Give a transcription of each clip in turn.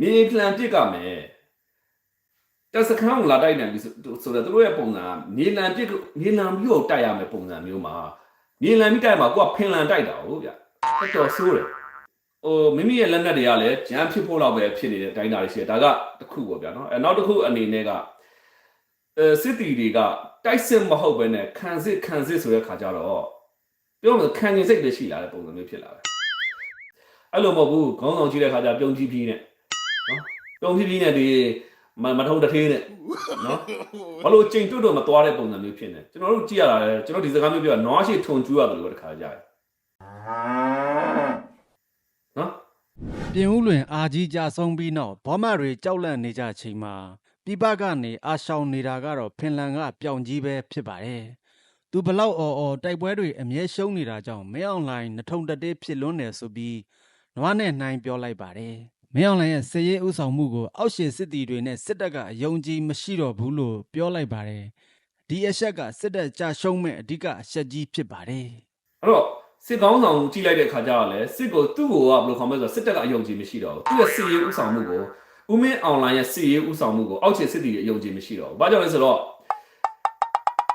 မြေပလန်ပစ်ကမယ်တက်စခန်းကိုလာတိုက်နိုင်ပြီဆိုဆိုတော့သူတို့ရဲ့ပုံစံကမြေလံပစ်ကိုမြေလံပြီးတော့တိုက်ရမယ်ပုံစံမျိုးမှာမြေလံပြီးတိုက်မှာကိုကဖင်လန်တိုက်တာဟုတ်ဗျတော်တော်ဆိုးတယ်ဟိုမိမိရဲ့လက်နက်တွေကလည်းဂျမ်းဖြစ်ဖို့တော့ပဲဖြစ်နေတဲ့တိုင်းတာတွေရှိတယ်ဒါကတစ်ခုပေါ့ဗျာနော်အဲနောက်တစ်ခုအနေနဲ့ကအဲစစ်တီတွေကတိုက်စစ်မဟုတ်ဘဲနဲ့ခံစစ်ခံစစ်ဆိုတဲ့ခါကျတော့ပြောမှခံရင်စိတ်တွေရှိလာတဲ့ပုံစံမျိုးဖြစ်လာတယ်အဲ့လိုမဟုတ်ဘူးခေါင်းဆောင်ကြည့်တဲ့ခါကျပြုံးကြည့်ပြီးနဲ့ နော်ပြုံးကြည့်ပြီးနဲ့ဒီမမထုံးတစ်ထေးနဲ့နော်ဘာလို့ချိန်တွတ်တော့မသွားတဲ့ပုံစံမျိုးဖြစ်နေကျွန်တော်တို့ကြည့်ရတာလေကျွန်တော်ဒီစကားမျိုးပြောတာနွားရှိထုံကျူးရတယ်လို့ပဲတစ်ခါကြားတယ်နော်ပြင်ဦးလွင်အာကြီးကြဆုံးပြီးနောက်ဘောမတွေကြောက်လန့်နေကြချိန်မှာပြပကနေအာရှောင်နေတာကတော့ဖင်လန်ကပြောင်ကြီးပဲဖြစ်ပါတယ်။သူဘလောက်အော်အော်တိုက်ပွဲတွေအမြဲရှုံးနေတာကြောင့်မင်းအောင်လှိုင်နှထုံတက်တေးဖြစ်လွန်းတယ်ဆိုပြီးနွားနဲ့နှိုင်းပြောလိုက်ပါတယ်။ မင်းအောင်လှိုင်ရဲ့စည်ရေးဥဆောင်မှုကိုအောက်ရှင်စစ်တီတွေနဲ့စစ်တပ်ကအယုံကြည်မရှိတော့ဘူးလို့ပြောလိုက်ပါတယ်။ဒီအချက်ကစစ်တပ်ကြာရှုံးမဲ့အဓိကအချက်ကြီးဖြစ်ပါတယ်။အဲ့တော့စစ်ကောင်းဆောင်ကြည့်လိုက်တဲ့ခါကျတော့လေစစ်ကိုသူ့ကိုကဘယ်လိုခေါ်မလဲဆိုတော့စစ်တပ်ကအယုံကြည်မရှိတော့ဘူးသူ့ရဲ့စစ်ရေးဥဆောင်မှုကိုဦးမင်းအွန်လိုင်းရဲ့စစ်ရေးဥဆောင်မှုကိုအောက်ခြေစစ်တီတွေအယုံကြည်မရှိတော့ဘူးဘာကြောင့်လဲဆိုတော့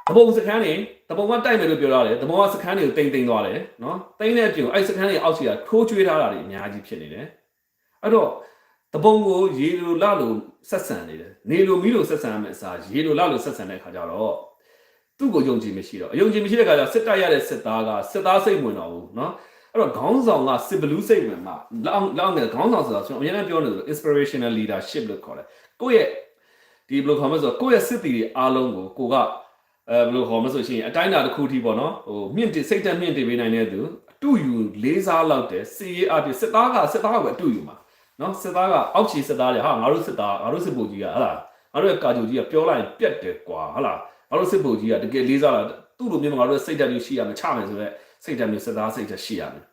တပုံစခန်းနေတပုံကတိုက်မယ်လို့ပြောရတယ်တပုံကစခန်းတွေကိုတိမ်တိမ်သွားတယ်နော်တိမ်တဲ့အပြင်အဲ့စခန်းတွေအောက်ခြေကထိုးချွေးထားတာတွေအများကြီးဖြစ်နေတယ် အဲ့တော့တပုံကိုရေလိုလလိုဆက်ဆံနေတယ်နေလိုမီလိုဆက်ဆံရမယ့်အစားရေလိုလလိုဆက်ဆံတဲ့ခါကျတော့ သူ့ကိုယုံကြည်မရှိတော့အယုံကြည်မရှိတဲ့ခါကျစစ်တပ်ရတဲ့စစ်သားကစစ်သားစိတ်ဝင်တော့ဘူးเนาะအဲ့တော့ခေါင်းဆောင်ကစစ်ဘလူးစိတ်ဝင်မှာလောက်လောက်ငယ်ခေါင်းဆောင်ဆိုတာကျွန်တော်အရင်ကပြောနေတယ် inspirational leadership လို့ခေါ်တယ်ကိုယ့်ရဲ့ဒီဘယ်လိုခေါ်မလဲဆိုတော့ကိုယ့်ရဲ့စစ်တီတွေအားလုံးကိုကိုကအဲဘယ်လိုခေါ်မလဲဆိုရှင်အတိုင်းအတာတစ်ခုထိပေါ့နော်ဟိုမြင့်တင်စိတ်တက်မြင့်တင်ပေးနိုင်တဲ့သူအတူယူလေးစားလောက်တယ်စီရေးအပြင်စစ်သားကစစ်သားကပဲအတူယူမှာ နော်စစ်သားကအောက်ခြေစစ်သားတွေဟာငါတို့စစ်သားငါတို့စစ်ဗိုလ်ကြီးကဟလာငါတို့ရဲ့ကာဂျိုကြီးကပြောလိုက်ရင်ပြတ်တယ်ကွာဟလာငါတို့စစ်ဗိုလ်ကြီးကတကယ်လေးစားတာသူ့လိုမျိုးငါတို့စိတ်ဓာတ်မျိုးရှိရမယ်ချမယ်ဆိုတော့စိတ်ဓာတ်မျိုးစသားစိတ်ဓာတ်ရှိရမယ်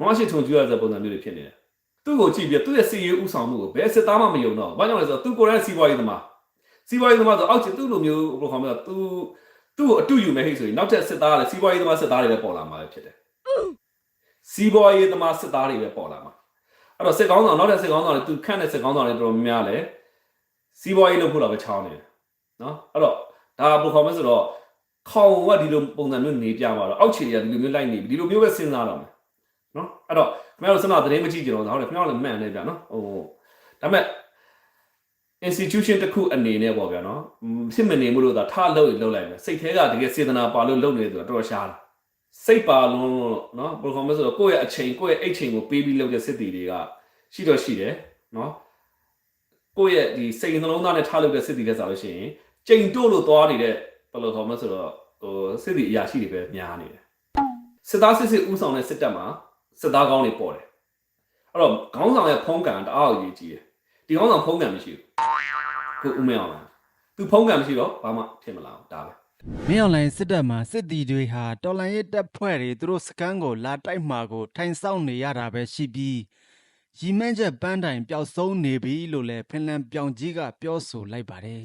မောရှိထုံကြည့်ရတဲ့ပုံစံမျိုးတွေဖြစ်နေတယ် သူ့ကိုကြည့်ပြီးသူ့ရဲ့စီရေးဥဆောင်မှုကိုဘယ်စစ်သားမှမယုံတော့ဘာကြောင့်လဲဆိုတော့သူကိုယ်တိုင်စီးပွားရေးသမားစီးပွားရေးသမားဆိုအောက်ချသူ့လိုမျိုးဘယ်လိုခေါ်မလဲသူသူ့ကိုအတူယူမဲ့ဟိတ်ဆိုရင်နောက်ထပ်စစ်သားကလည်းစီးပွားရေးသမားစစ်သားတွေပဲပေါ်လာမှာပဲဖြစ်တယ်စီးပွားရေးသမားစစ်သားတွေပဲပေါ်လာမှာအဲ့တော့စစ်ကောင်းဆောင်နောက်ထပ်စစ်ကောင်းဆောင်တွေသူခန့်တဲ့စစ်ကောင်းဆောင်တွေတော်တော်များများလဲစီးပွားရေးလုပ်ဖို့တော့ပဲချောင်းနေတယ်နော်အဲ့တော့ဒါဘယ်လိုခေါ်မလဲဆိုတော့ခေါင်ကဒီလိုပုံစံမျိုးနေပြမှာတော့အောက်ခြေတွေကဒီလိုမျိုးလိုက်နေပြီဒီလိုမျိုးပဲစဉ်းစားတော့မယ် နော်အဲ့တော့ခင်ဗျားတို့စမသတင်းမကြည့်ကြတော့ဟုတ်တယ်ခင်ဗျားတို့လည်းမှန်တယ်ဗျာနော်ဟိုဒါပေမဲ့ institution တစ်ခုအနေနဲ့ပေါ့ဗျာနော်ဖြစ်မနေမှုလို့သာထားလို့လှုပ်လိုက်မယ်စိတ်แท้ကတကယ်စေတနာပါလို့လုပ်နေတယ်ဆိုတာတော်တော်ရှားတယ်စိတ်ပါလုံးလို့နော်ဘယ်လိုခေါ်မလဲဆိုတော့ကိုယ့်ရဲ့အချိန်ကိုယ့်ရဲ့အိတ်ချိန်ကိုပေးပြီးလုပ်တဲ့စစ်တီတွေကရှိတော့ရှိတယ်နော်ကိုယ့်ရဲ့ဒီစိတ်နှလုံးသားနဲ့ထားလုပ်တဲ့စစ်တီတွေဆိုလို့ရှိရင်ချိန်တို့လို့သွားနေတဲ့ဘယ်လိုခေါ်မလဲဆိုတော့ဟိုစစ်တီအရာရှိတွေပဲများနေတယ်စစ်သားစစ်စစ်ဥဆောင်တဲ့စစ်တပ်မှာ စစ်သားကောင်းတွေပေါ်တယ်အဲ့တော့ခေါင်းဆောင်ရဲ့ဖုံးကံတအားကိုရေးကြည့်တယ်ဒီခေါင်းဆောင်ဖုံးကံမရှိဘူးကိုဦးမင်းအောင်လားသူဖုံးကံမရှိတော့ဘာမှဖြစ်မလာဘူးဒါပဲမင်းအွန်လိုင်းစစ်တပ်မှာစစ်တီတွေဟာတော်လိုင်းရေးတပ်ဖွဲ့တွေသူတို့စကန်းကိုလာတိုက်မှာကို ထိုင်ဆောင်နေရတာပဲရှိပြီးရီမန်းချက်ပန်းတိုင်ပျောက်ဆုံးနေပြီလို့လည်းဖင်လန်ပြောင်ကြီးကပြောဆိုလိုက်ပါတယ်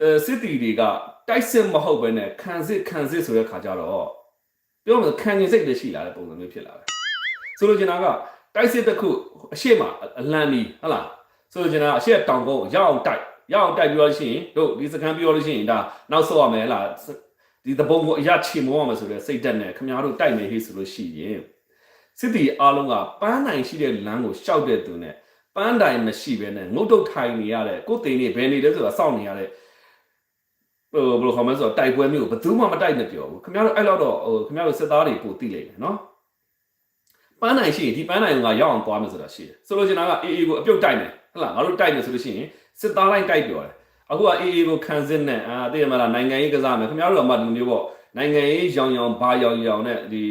အဲစစ်တီတွေကတိုက်စစ်မဟုတ်ဘဲနဲ့ခံစစ်ခံစစ်ဆိုတဲ့ခါကျတော့ပြောမှခံရင်စိတ်တွေရှိလာတဲ့ပုံစံမျိုးဖြစ်လာတယ် ဆိုလိုချင်တာကတိုက်စစ်တစ်ခုအရှိမအလန်နီဟုတ်လားဆိုလိုချင်တာအရှိတောင်ကုန်းရအောင်တိုက်ရအောင်တိုက်ပြီးတော့ရှိရင်တို့ဒီစကန်ပြီးတော့လို့ရှိရင်ဒါနောက်ဆော့ရမယ်ဟလားဒီတပုံကိုအရချေမောရမယ်ဆိုတဲ့စိတ်ဓာတ်နဲ့ခင်ဗျားတို့တိုက်နေဟိဆိုလို့ရှိရင်စစ်တီအားလုံးကပန်းတိုင်ရှိတဲ့လမ်းကိုရှောက်တဲ့သူနဲ့ပန်းတိုင်မရှိဘဲနဲ့ငုတ်တုတ်ထိုင်နေရတဲ့ကိုယ်တင်နေဘယ်နေလဲဆိုတာစောင့်နေရတဲ့ဟိုဘယ်လိုခေါ်မလဲဆိုတော့တိုက်ပွဲမျိုးကိုဘယ်သူမှမတိုက်နဲ့ပြောဘူးခင်ဗျားတို့အဲ့လောက်တော့ဟိုခင်ဗျားတို့စစ်သားတွေပိုသိလိမ့်မယ်နော် ပန်းတိုင်ရှိရင်ဒီပန်းတိုင်ကရောက်အောင်သွားမယ်ဆိုတာရှိတယ်ဆိုလိုချင်တာကအေးအေးကိုအပြုတ်တိုက်မယ်ဟုတ်လားငါတို့တိုက်မယ်ဆိုလို့ရှိရင်စစ်သားလိုက်တိုက်ပြောတယ်အခုကအေးအေးကိုခံစစ်နဲ့အာသိရမလားနိုင်ငံရေးကစားမယ်ခင်ဗျားတို့ကမှဒီလိုမျိုးပေါ့နိုင်ငံရေးရောင်ရောင်ဘာရောင်ရောင်နဲ့ဒီ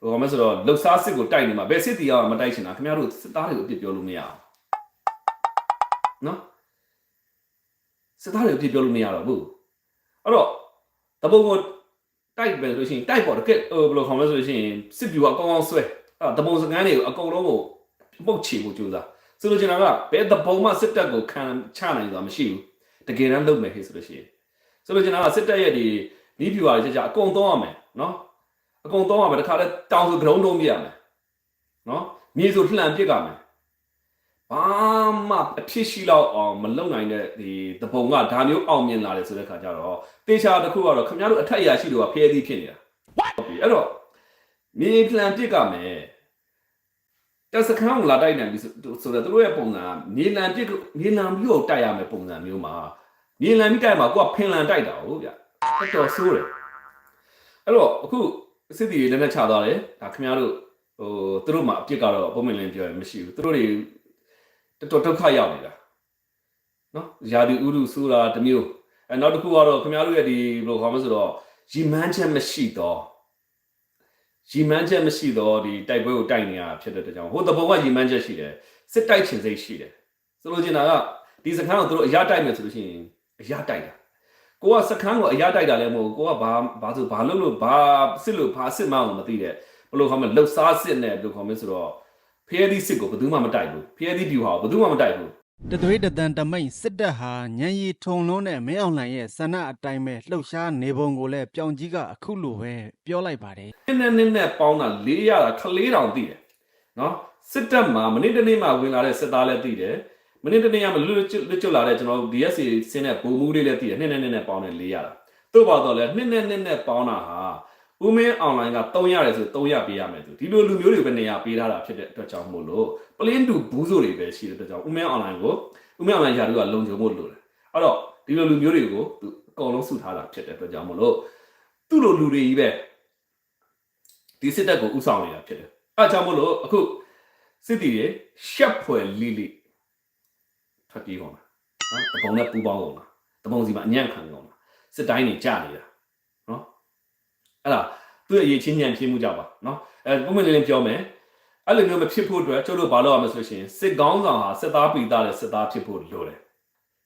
ဟိုကမဲဆိုတော့လှုပ်ရှားစစ်ကိုတိုက်နေမှာဘယ်စစ်တီအောင်မတိုက်ချင်တာခင်ဗျားတို့စစ်သားတွေကိုအပြစ်ပြောလို့မရအောင်နော်စစ်သားတွေကိုအပြစ်ပြောလို့မရတော့ဘူးအဲ့တော့တပုံကိုတိုက်ပဲလို့ရှိရင်တိုက်ပေါ်တကယ်ဟိုဘယ်လိုခေါ်မလဲဆိုလို့ရှိရင်စစ်ဗျူကအကောင်းအောင်ဆွဲ အဲ့တပုံစကန်းတွေကိုအကုန်လုံးကိုပုတ်ချေဖို့ကြိုးစားဆိုလိုချင်တာကဘယ်တပုံမှစစ်တပ်ကိုခံချနိုင်ဆိုတာမရှိဘူးတကယ်တမ်းလုပ်မယ်ဟဲ့ဆိုလို့ရှိရင်ဆိုလိုချင်တာကစစ်တပ်ရဲ့ဒီနီးပြူပါကြကြအကုန်သုံးရမယ်နော်အကုန်သုံးရမယ်တခါလဲတောင်ဆိုဂရုံးတုံးပြရမယ်နော်မြေဆိုလှန်ပြစ်ရမယ်ဘာမှအဖြစ်ရှိတော့အောင်မလုံနိုင်တဲ့ဒီတပုံကဒါမျိုးအောင်မြင်လာတယ်ဆိုတဲ့ခါကျတော့တေချာတစ်ခုကတော့ခင်ဗျားတို့အထက်အရာရှိတွေကဖျဲသီးဖြစ်နေတာဟုတ်ပြီအဲ့တော့ မြေလှန်ပြစ်ရမယ်တက်စခန်းကိုလာတိုက်နိုင်ပြီဆိုဆိုတော့သူတို့ရဲ့ပုံစံကမြေလံပြစ်ကိုမြေလံပြီးတော့တိုက်ရမယ်ပုံစံမျိုးမှာမြေလံပြီးတိုက်မှာကိုကဖင်လန်တိုက်တာဟုတ်ဗျတော်တော်ဆိုးတယ်အဲ့တော့အခုစစ်တီတွေလည်းနဲ့ချသွားတယ်ဒါခင်ဗျားတို့ဟိုသူတို့မှာအပြစ်ကတော့ပုံမှန်လင်းပြောရင်မရှိဘူးသူတို့တွေတော်တော်ဒုက္ခရောက်နေတာနော်ယာဒီဥရုဆိုးတာတစ်မျိုးအဲနောက်တစ်ခုကတော့ခင်ဗျားတို့ရဲ့ဒီဘယ်လိုခေါ်မလဲဆိုတော့ရီမန်းချက်မရှိတော့ ရီမန်းချက်မရှိတော့ဒီတိုက်ပွဲကိုတိုက်နေရတာဖြစ်တဲ့အတွက်ကြောင့်ဟိုတဘောကရီမန်းချက်ရှိတယ်စစ်တိုက်ချင်စိတ်ရှိတယ်ဆိုလိုချင်တာကဒီစခန်းကိုသူတို့အရတိုက်မယ်ဆိုလို့ရှိရင်အရတိုက်တာကိုကစခန်းကိုအရတိုက်တာလည်းမဟုတ်ဘူးကိုကဘာဘာဆိုဘာလို့လို့ဘာစစ်လို့ဘာစစ်မှန်းမသိတဲ့ဘယ်လိုခေါ်မလဲလှုပ်ရှားစစ်နဲ့ဘယ်လိုခေါ်မလဲဆိုတော့ဖျဲသီးစစ်ကိုဘယ်သူမှမတိုက်ဘူးဖျဲသီးပြူဟာကိုဘယ်သူမှမတိုက်ဘူး တသွေးတသံတမိန်စစ်တပ်ဟာညံရီထုံလုံးနဲ့မင်းအောင်လှိုင်ရဲ့ဆန္ဒအတိုင်းပဲလှုပ်ရှားနေပုံကိုလည်းပြောင်ကြီးကအခုလိုပဲပြောလိုက်ပါတယ်နည်းနည်းနည်းနည်းပေါင်းတာ400တာခလေးတောင်သိတယ်နော်စစ်တပ်မှာမနေ့တနေ့မှဝင်လာတဲ့စစ်သားလည်းသိတယ်မနေ့တနေ့ကမလွတ်ကျွတ်လွတ်ကျွတ်လာတဲ့ကျွန်တော်တို့ DSC ဆင်းတဲ့ဗိုလ်မှူးလေးလည်းသိတယ်နည်းနည်းနည်းနည်းပေါင်းတယ်400တာတို့ပါတော့လဲနည်းနည်းနည်းနည်းပေါင်းတာဟာ ဦးမင်းအွန်လိုင်းက300ရတယ်ဆို300ပေးရမယ်သူဒီလိုလူမျိုးတွေပဲနေရာပေးထားတာဖြစ်တဲ့အတွက်ကြောင့်မို့လို့ပလင်းတူဘူးဆိုတွေပဲရှိတဲ့အတွက်ကြောင့်ဦးမင်းအွန်လိုင်းကိုဦးမင်းအွန်လိုင်းယာတို့ကလုံခြုံဖို့လိုတယ်အဲ့တော့ဒီလိုလူမျိုးတွေကိုသူအကုန်လုံးစုထားတာဖြစ်တဲ့အတွက်ကြောင့်မို့လို့သူ့လိုလူတွေကြီးပဲဒီစစ်တပ်ကိုဥဆောင်နေတာဖြစ်တယ်။အဲအကြောင်းမို့လို့အခုစစ်တီတွေရှက်ဖွယ်လိလိထွက်ပြေးကုန်တာနော်တပုံနဲ့ပူပေါင်းကုန်တာတပုံစီမှာအညံ့ခံကုန်တာစစ်တိုင်းတွေကြာနေတာနော် အဲ့ဒါသူ့ရဲ့အရေးချင်းညံပြင်းမှုကြောင့်ပါနော်အဲပုံမှန်လေးလေးပြောမယ်အဲ့လိုမျိုးမဖြစ်ဖို့အတွက်ကျတို့ဘာလုပ်ရမလဲဆိုရှင်စစ်ကောင်းဆောင်ဟာစစ်သားပီသားတဲ့စစ်သားဖြစ်ဖို့လိုတယ်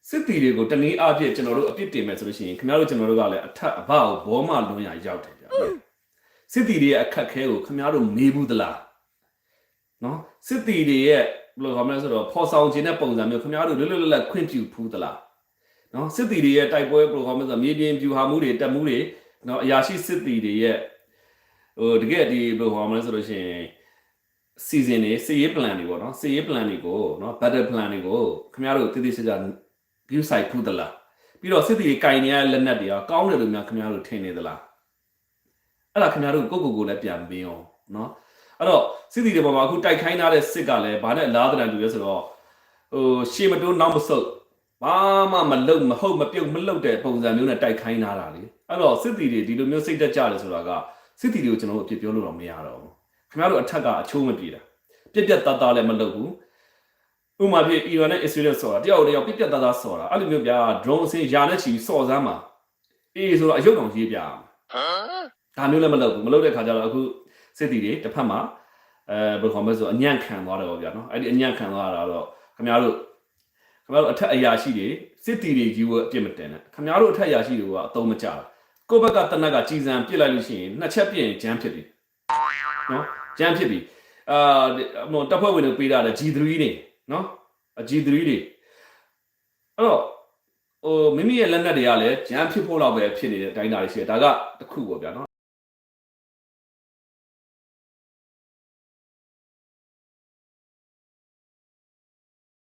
စစ်တီတွေကိုတနည်းအားဖြင့်ကျွန်တော်တို့အပြစ်တင်မယ်ဆိုလို့ရှိရင်ခင်ဗျားတို့ကျွန်တော်တို့ကလည်းအထက်အဘကိုဘောမလွန်ရရောက်တယ်ဗျာစစ်တီတွေရဲ့အခက်ခဲကိုခင်ဗျားတို့မေးဘူးသလားနော်စစ်တီတွေရဲ့ဘယ်လိုခေါ်မလဲဆိုတော့ဖော်ဆောင်ခြင်းတဲ့ပုံစံမျိုးခင်ဗျားတို့လွတ်လွတ်လပ်လပ်ခွင့်ပြုဖူးသလားနော်စစ်တီတွေရဲ့တိုက်ပွဲဘယ်လိုခေါ်မလဲဆိုတော့မြေပြင်ပြူဟာမှုတွေတက်မှုတွေ နော်အရာရှိစစ်တီတွေရဲ့ဟိုတကယ်ဒီဘယ်လိုခေါ်မလဲဆိုလို့ရှိရင်စီစဉ်တွေစီရေး plan တွေပေါ့နော်စီရေး plan တွေကိုနော် battle plan တွေကိုခင်ဗျားတို့တည်တည်ချာချာ view site ဖူးသလားပြီးတော့စစ်တီတွေကင်နေရတဲ့လက်နက်တွေကကောင်းတယ်လို့များခင်ဗျားတို့ထင်နေသလားအဲ့ဒါခင်ဗျားတို့ကိုယ့်ကိုယ်ကိုလည်းပြန်ပင်းအောင်နော်အဲ့တော့စစ်တီတွေပေါ်မှာအခုတိုက်ခိုင်းထားတဲ့စစ်ကလည်းဘာနဲ့အလားတန်တူလဲဆိုတော့ဟိုရှေမတိုးနောက်မဆုတ်ဘာမှမလုံမဟုတ်မပြုတ်မလုတ်တဲ့ပုံစံမျိုးနဲ့တိုက်ခိုင်းထားတာလေ အဲ့တော့စစ်တီတွေဒီလိုမျိုးစိတ်တက်ကြတယ်ဆိုတာကစစ်တီတွေကိုကျွန်တော်တို့အပြစ်ပြောလို့တော့မရတော့ဘူးခင်ဗျားတို့အထက်ကအချိုးမပြေတာပြက်ပြက်တတ်တာလည်းမလုပ်ဘူးဥပမာပြအီရန်နဲ့အစ္စရေးနဲ့ဆော်တာတယောက်တယောက်ပြက်ပြက်တတ်တာဆော်တာအဲ့လိုမျိုးဗျာ drone အစင်းယာနဲ့ချီဆော်စမ်းမှာအေးဆိုတော့အယုတ်ကောင်ကြီးပြအောင်ဒါမျိုးလည်းမလုပ်ဘူးမလုပ်တဲ့ခါကျတော့အခုစစ်တီတွေတစ်ဖက်မှာအဲဘယ်လိုခေါ်မလဲဆိုအညံ့ခံသွားတယ်ပေါ့ဗျာနော်အဲ့ဒီအညံ့ခံသွားတာတော့ခင်ဗျားတို့ခင်ဗျားတို့အထက်အရာရှိတွေစစ်တီတွေကြီးကိုအပြစ်မတင်နဲ့ခင်ဗျားတို့အထက်အရာရှိတွေကအသုံးမကျဘူး ကိုယ့်ဘက်ကတနက်ကကြီးစံပြစ်လိုက်လို့ရှိရင်နှစ်ချက်ပြစ်ရင်ဂျမ်းဖြစ်ပြီနော်ဂျမ်းဖြစ်ပြီအာဟိုတပ်ဖွဲ့ဝင်တွေပေးတာလေ G3 တွေနော် G3 တွေအဲ့တော့ဟိုမိမိရဲ့လက်နက်တွေကလည်းဂျမ်းဖြစ်ဖို့တော့ပဲဖြစ်နေတဲ့အတိုင်းအတာတွေရှိတယ်ဒါကတစ်ခုပေါ့ဗျာနော်